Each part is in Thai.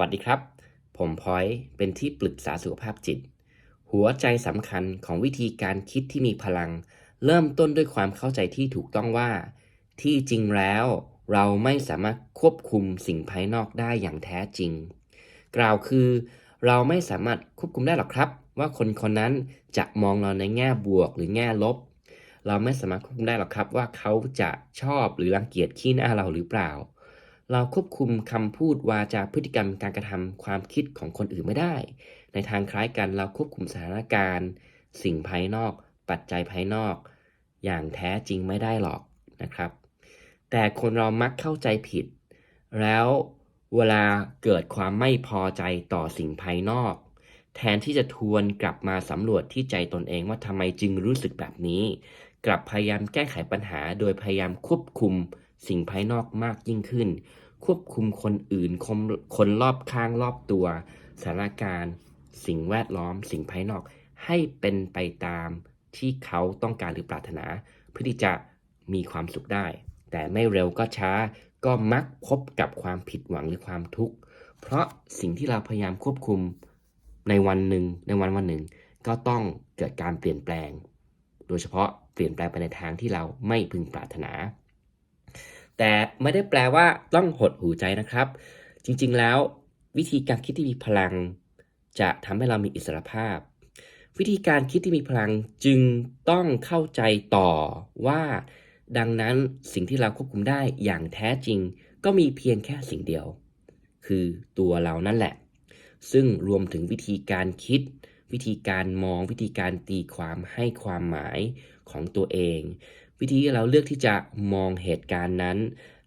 วัสดีครับ ผมพอยเป็นที่ปรึกษาสุขภาพจิต หัวใจสำคัญของวิธีการคิดที่มีพลัง เริ่มต้นด้วยความเข้าใจที่ถูกต้องว่า ที่จริงแล้วเราไม่สามารถควบคุมสิ่งภายนอกได้อย่างแท้จริง กล่าวคือ เราไม่สามารถควบคุมได้หรอกครับ ว่าคนคนนั้นจะมองเราในแง่บวกหรือแง่ลบ เราไม่สามารถควบคุมได้หรอกครับว่าเขาจะชอบหรือรังเกียจขี้หน้าเราหรือเปล่า เราควบคุมคำพูดวาจาพฤติกรรมการกระทำความคิดของคนอื่นไม่ได้ ในทางคล้ายกันเราควบคุมสถานการณ์ สิ่งภายนอก ปัจจัยภายนอก อย่างแท้จริงไม่ได้หรอกนะครับ แต่คนเรามักเข้าใจผิด แล้วเวลาเกิดความไม่พอใจต่อสิ่งภายนอก แทนที่จะทวนกลับมาสำรวจที่ใจตนเองว่าทำไมจึงรู้สึกแบบนี้ กลับพยายามแก้ไขปัญหา โดยพยายามควบคุมสิ่งภายนอกมากยิ่งขึ้น ควบคุมคนอื่นคนคนรอบข้างรอบตัวสถานการณ์ สิ่งแวดล้อม สิ่งภายนอก ให้เป็นไปตามที่เขาต้องการหรือปรารถนา เพื่อที่จะมีความสุขได้ แต่ไม่เร็วก็ช้าก็มักพบกับความผิดหวังหรือความทุกข์เพราะสิ่งที่เราพยายามควบคุมในวันหนึ่งในวันวันหนึ่ง ก็ต้องเกิดการเปลี่ยนแปลง โดยเฉพาะเปลี่ยนแปลงไปในทางที่เราไม่พึงปรารถนา แต่ไม่ได้แปลว่าต้องหดหูใจนะครับ จริงๆแล้ววิธีการคิดที่มีพลัง จะทำให้เรามีอิสรภาพ วิธีการคิดที่มีพลังจึงต้องเข้าใจต่อว่า ดังนั้นสิ่งที่เราควบคุมได้อย่างแท้จริง ก็มีเพียงแค่สิ่งเดียว คือตัวเรานั่นแหละ ซึ่งรวมถึงวิธีการคิด วิธีการมองวิธีการตีความให้ความหมายของตัวเอง วิธีเราเลือกที่จะมองเหตุการณ์นั้น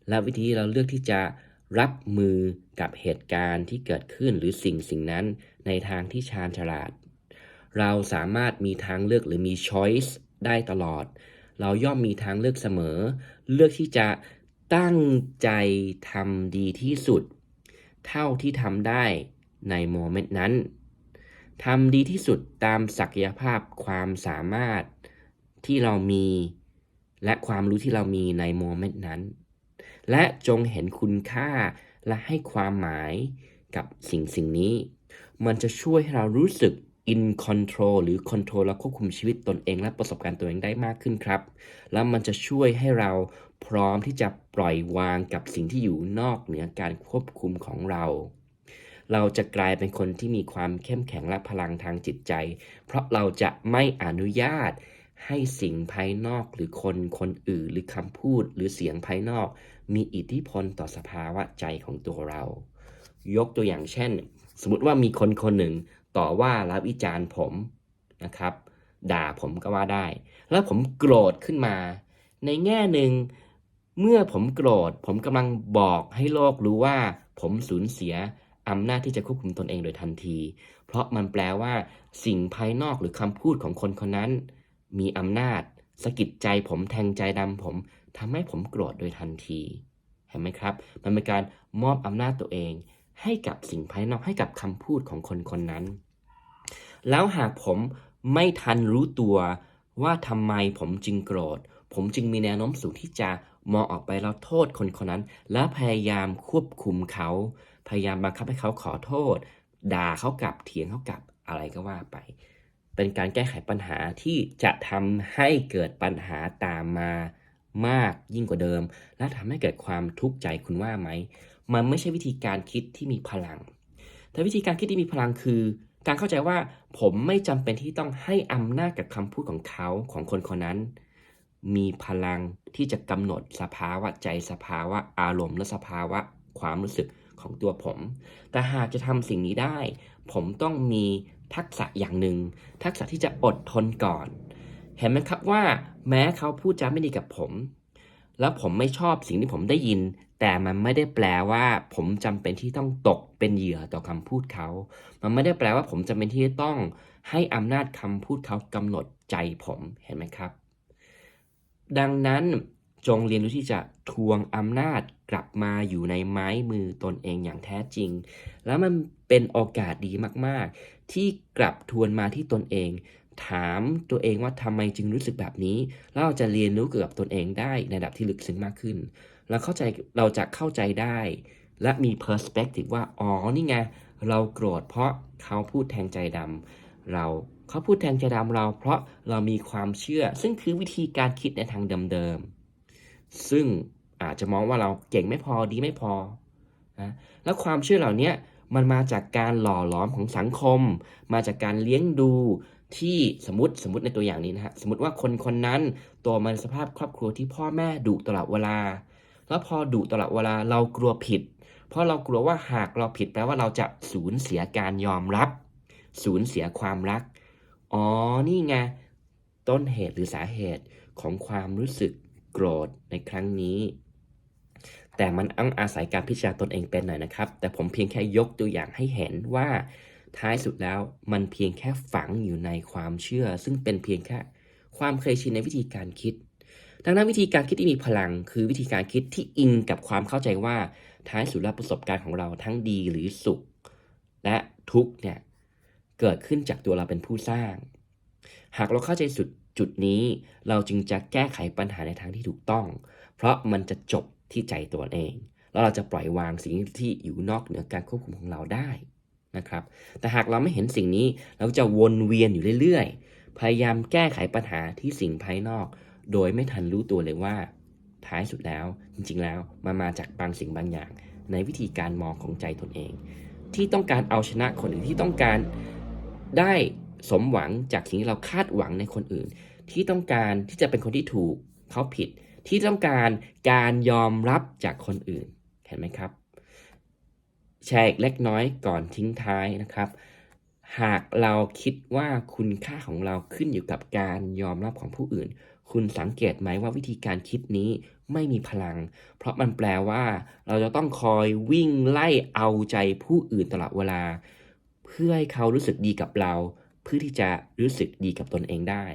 และวิธีเราเลือกที่จะรับมือกับเหตุการณ์ที่เกิดขึ้นหรือสิ่งสิ่งนั้นในทางที่ชาญฉลาด เราสามารถมีทางเลือกหรือมี choice ได้ตลอด เราย่อมมีทางเลือกเสมอ เลือกที่จะตั้งใจทำดีที่สุด เท่าที่ทำได้ในโมเมนต์นั้นทำดีที่สุดตามศักยภาพความสามารถที่เรามี และความรู้ที่เรามีในโมเมนต์นั้น และจงเห็นคุณค่าและให้ความหมายกับสิ่งสิ่งนี้ มันจะช่วยให้เรารู้สึก in control หรือ control และควบคุมชีวิตตนเอง และประสบการณ์ตัวเองได้มากขึ้นครับ แล้วมันจะช่วยให้เราพร้อมที่จะปล่อยวางกับสิ่งที่อยู่นอกเหนือการควบคุมของเรา เราจะกลายเป็นคนที่มีความเข้มแข็งและพลังทางจิตใจ เพราะเราจะไม่อนุญาต ให้สิ่งภายนอกหรือคนคนอื่นหรือคำพูดหรือเสียงภายนอก มีอิทธิพลต่อสภาวะใจของตัวเรา ยกตัวอย่างเช่น สมมติว่ามีคนคนหนึ่งต่อว่าและวิจารณ์ผมนะครับ ด่าผมก็ว่าได้ แล้วผมโกรธขึ้นมา ในแง่หนึ่งเมื่อผมโกรธ ผมกำลังบอกให้โลกรู้ว่า ผมสูญเสียอำนาจที่จะควบคุมตนเองโดยทันที เพราะมันแปลว่า สิ่งภายนอกหรือคำพูดของคนคนนั้น มีอำนาจสะกิดใจผมแทงใจดำผมทำให้ผมโกรธโดยทันที เห็นไหมครับ มันเป็นการมอบอำนาจตัวเอง ให้กับสิ่งภายนอกให้กับคำพูดของคนคนนั้น แล้วหากผมไม่ทันรู้ตัวว่าทำไมผมจึงโกรธ ผมจึงมีแนวโน้มสูงที่จะมองออกไปแล้วโทษคนคนนั้น และพยายามควบคุมเขา พยายามบังคับให้เขาขอโทษ ด่าเขากลับเถียงเขากลับอะไรก็ว่าไป เป็นการแก้ไขปัญหาที่จะทำให้เกิดปัญหาตามมามากยิ่งกว่าเดิม และทำให้เกิดความทุกข์ใจคุณว่าไหม มันไม่ใช่วิธีการคิดที่มีพลัง แต่วิธีการคิดที่มีพลังคือ การเข้าใจว่าผมไม่จำเป็นที่ต้องให้อำนาจกับคำพูดของเขาของคนคนนั้น มีพลังที่จะกำหนดสภาวะใจสภาวะอารมณ์ และสภาวะความรู้สึกของตัวผม แต่หากจะทำสิ่งนี้ได้ ผมต้องมี ทักษะอย่างหนึ่ง ทักษะที่จะอดทนก่อน เห็นไหมครับว่าแม้เขาพูดจาไม่ดีกับผม แล้วผมไม่ชอบสิ่งที่ผมได้ยิน แต่มันไม่ได้แปลว่า ผมจำเป็นที่ต้องตกเป็นเหยื่อต่อคำพูดเขา มันไม่ได้แปลว่าผมจำเป็นที่จะต้องให้อำนาจคำพูดเขากำหนดใจผมเห็นไหมครับ ดังนั้น จงเรียนรู้ที่จะทวงอำนาจกลับมาอยู่ในไม้มือตนเองอย่างแท้จริง แล้วมันเป็นโอกาสดีมาก ๆ ที่กลับทวนมาที่ตนเอง ถามตัวเองว่าทำไมจึงรู้สึกแบบนี้ แล้วเราจะเรียนรู้เกี่ยวกับตนเองได้ในระดับที่ลึกซึ้งมากขึ้นเราเข้าใจเราจะเข้าใจได้ และมี perspective ว่า อ๋อ นี่ไง เราโกรธเพราะเขาพูดแทงใจดำเราเขาพูดแทงใจดำเรา เพราะเรามีความเชื่อ ซึ่งคือวิธีการคิดในทางเดิมๆ ซึ่งอาจจะมองว่าเราเก่งไม่พอดีไม่พอนะแล้วความเชื่อเหล่านี้มันมาจากการหล่อหลอมของสังคม มาจากการเลี้ยงดูที่สมมติสมมติในตัวอย่างนี้นะฮะสมมติว่าคนคนนั้นโตมาในสภาพครอบครัวที่พ่อแม่ดุตลอดเวลา แล้วพอดุตลอดเวลาเรากลัวผิด เพราะเรากลัวว่าหากเราผิดแปลว่าเราจะสูญเสียการยอมรับ สูญเสียความรัก อ๋อนี่ไงต้นเหตุหรือสาเหตุของความรู้สึก โกรธในครั้งนี้ แต่มันอ้างอาศัยการพิจารณาตนเองเป็นหน่อยนะครับ แต่ผมเพียงแค่ยกตัวอย่างให้เห็นว่าท้ายสุดแล้วมันเพียงแค่ฝังอยู่ในความเชื่อ ซึ่งเป็นเพียงแค่ความเคยชินในวิธีการคิด ดังนั้นวิธีการคิดที่มีพลัง คือวิธีการคิดที่อิงกับความเข้าใจว่าท้ายสุดแล้วประสบการณ์ของเราทั้งดีหรือสุข และทุกเนี่ยเกิดขึ้นจากตัวเราเป็นผู้สร้าง หากเราเข้าใจสุด จุดนี้เราจึงจะแก้ไขปัญหาในทางที่ถูกต้อง เพราะมันจะจบที่ใจตัวเอง แล้วเราจะปล่อยวางสิ่งที่อยู่นอกเหนือการควบคุมของเราได้นะครับ แต่หากเราไม่เห็นสิ่งนี้เราจะวนเวียนอยู่เรื่อยๆ พยายามแก้ไขปัญหาที่สิ่งภายนอก โดยไม่ทันรู้ตัวเลยว่า ท้ายสุดแล้ว จริงๆแล้วมันมาจากบางสิ่งบางอย่าง ในวิธีการมองของใจตนเอง ที่ต้องการเอาชนะคนอื่นที่ต้องการได้ สมหวังจากสิ่งที่เราคาดหวังในคนอื่น ที่ต้องการที่จะเป็นคนที่ถูกเขาผิด ที่ต้องการการยอมรับจากคนอื่น เห็นไหมครับ แชร์อีกเล็กน้อยก่อนทิ้งท้ายนะครับ หากเราคิดว่าคุณค่าของเราขึ้นอยู่กับการยอมรับของผู้อื่น คุณสังเกตไหมว่าวิธีการคิดนี้ไม่มีพลัง เพราะมันแปลว่า เราจะต้องคอยวิ่งไล่เอาใจผู้อื่นตลอดเวลา เพื่อให้เขารู้สึกดีกับเรา พื่อที่จะรู้สึกดีกับตนเองได้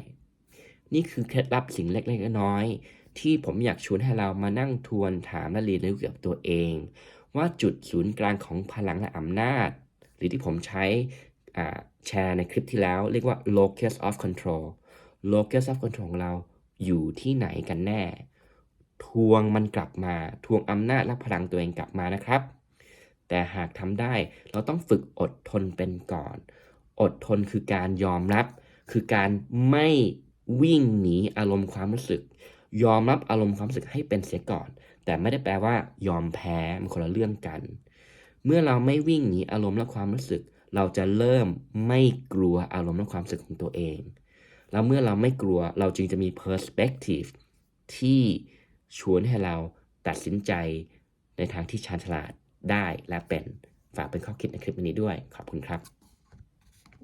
นี่คือเคล็ดลับสิ่งเล็กๆน้อยๆที่ผมอยากชวนให้เรามานั่งทวนถามและเรียนรู้เกี่ยวกับตัวเอง ว่าจุดศูนย์กลางของพลังและอำนาจ หรือที่ผมใช้แชร์ในคลิปที่แล้ว เรียกว่า locus of control locus of control ของเราอยู่ที่ไหนกันแน่ ทวงมันกลับมา ทวงอำนาจและพลังตัวเองกลับมานะครับ แต่หากทำได้เราต้องฝึกอดทนเป็นก่อน อดทนคือการยอมรับ คือการไม่วิ่งหนีอารมณ์ความรู้สึก ยอมรับอารมณ์ความรู้สึกให้เป็นเสียก่อน แต่ไม่ได้แปลว่ายอมแพ้มันคนละเรื่องกัน เมื่อเราไม่วิ่งหนีอารมณ์และความรู้สึก เราจะเริ่มไม่กลัวอารมณ์และความรู้สึกของตัวเอง แล้วเมื่อเราไม่กลัวเราจึงจะมี perspective ที่ชวนให้เราตัดสินใจในทางที่ชาญฉลาดได้และเป็นฝากเป็นข้อคิดในคลิปนี้ด้วย ขอบคุณครับ